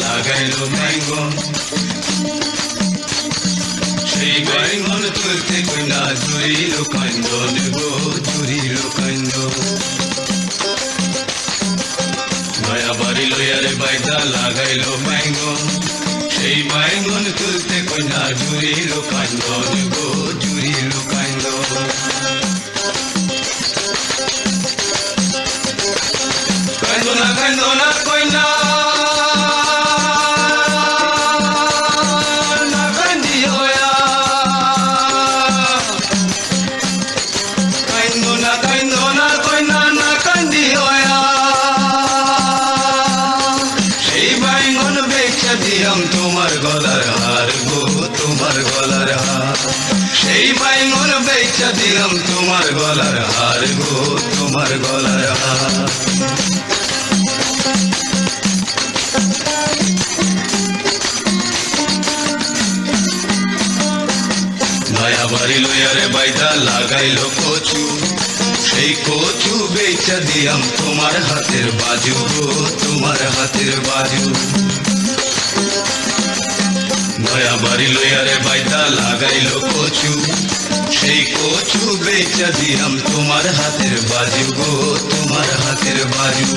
লাগাইল বাইঙ্গন সেই বাইঙ্গন তুলতে কইনা জুড়িল কান্দন গো জুড়িল কান্দন বাইদা লাগাইল বাইঙ্গন সেই বাইঙ্গন তুলতে কইনা জুড়িল কান্দন গো জুড়িল কান্দন কান্দনা কান্দনা কইনা। তোমার গলার হার গো, তোমার গলার হার। সেই বাইঙ্গন বেচা দিলাম তোমার গলার হার গো, তোমার গলার হার। বাড়ি বাইদা লাগাইল কচু। সেই কচু বেচা দিয়াম তোমার হাতের বাজু তোমার হাতের বাজু। নয়া বাড়ি লইয়ারে বাইদা লাগাইল কচু। সেই কচু বেচা দিলাম তোমার হাতের বাজু গো, তোমার হাতের বাজু।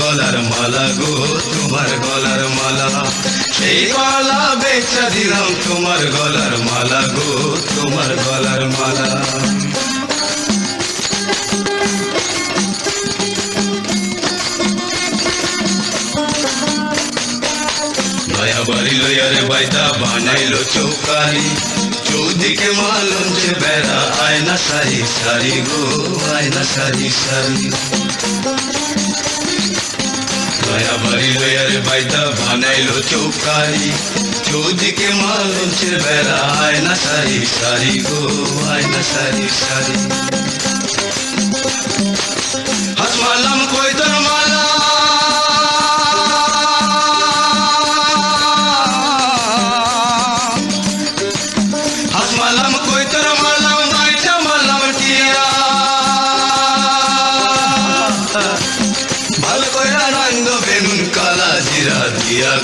গলার মালা গো, তোমার গলার মালা। সেই কলা বেচা দিলাম তোমার গলার মালা গো, তোমার গলার মালা। নয়া বাড়ি লইয়ারে বাইদা বানাইলো চৌকারি চৌদিকে মালঞ্চে বেড়া আয়না সারি সারি গো, আয়না সারি সারি নয়া বাড়ি লইয়ারে বাইদা বানাইলো চৌকারি চৌদিকে মালঞ্চে বেড়া আয়না সারি সারি গো আয়না সারি সারি হাসমালাম কই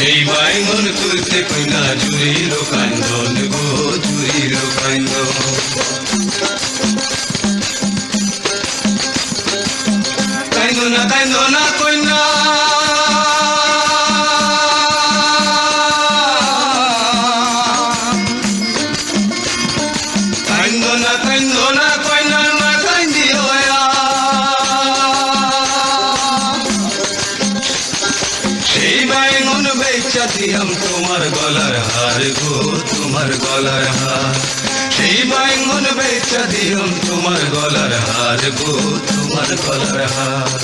সেই বাইঙ্গন তুলতে কন্যা জুড়িল কান্দন গো জুড়িল কান্দন কান্দনা কান্দনা দিয়াম তোমার গলার হার গো, তোমার গলার হার। সেই বাইঙ্গন বেচা দিয়াম তোমার গলার হার গো, তোমার গলার হার।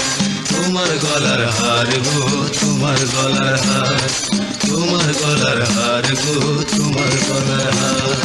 তোমার গলার হার গো, তোমার গলার হার। তোমার গলার হার গো, তোমার গলার হার।